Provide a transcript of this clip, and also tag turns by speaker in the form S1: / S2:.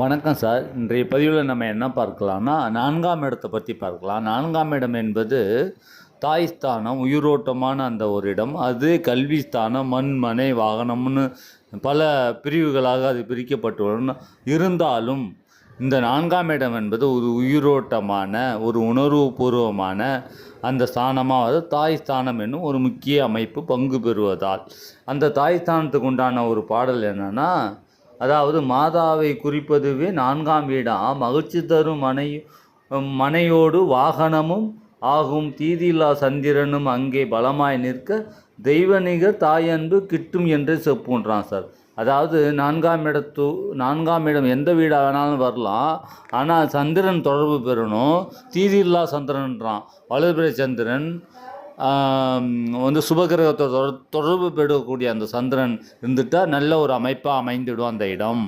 S1: வணக்கம் சார். இன்றைய பதிவில் நம்ம என்ன பார்க்கலாம்னா நான்காம் இடத்தை பற்றி பார்க்கலாம். நான்காம் இடம் என்பது தாய் ஸ்தானம் உயிரோட்டமான அந்த ஒரு இடம். அது கல்வி ஸ்தானம் மண் மனை வாகனம்னு பல பிரிவுகளாக அது பிரிக்கப்பட்டுள்ளன. இருந்தாலும் இந்த நான்காம் இடம் என்பது ஒரு உயிரோட்டமான ஒரு உணர்வுபூர்வமான அந்த ஸ்தானமாக தாய் ஸ்தானம் என்னும் ஒரு முக்கிய அமைப்பு பங்கு பெறுவதால். அந்த தாய் ஸ்தானத்துக்கு உண்டான ஒரு பாடல் என்னன்னா அதாவது மாதாவை குறிப்பதுவே நான்காம் வீடாம் மகிழ்ச்சி தரும் மனை மனையோடு வாகனமும் ஆகும். தீதியில்லா சந்திரனும் அங்கே பலமாய் நிற்க தெய்வநிகர் தாயன்பு கிட்டும் என்றே செப்புன்றான் சார். அதாவது நான்காம் இடத்து நான்காம் இடம் எந்த வீடாக வேணாலும் வரலாம். ஆனால் சந்திரன் தொடர்பு பெறணும். தீதியில்லா சந்திரன்றான். வளர்பிறை சந்திரன் வந்து சுபகிரகத்தை தொடர் தொடர்பு பெறக்கூடிய அந்த சந்திரன் இருந்துட்டால் நல்ல ஒரு அமைப்பாக அமைந்துடும் அந்த இடம்.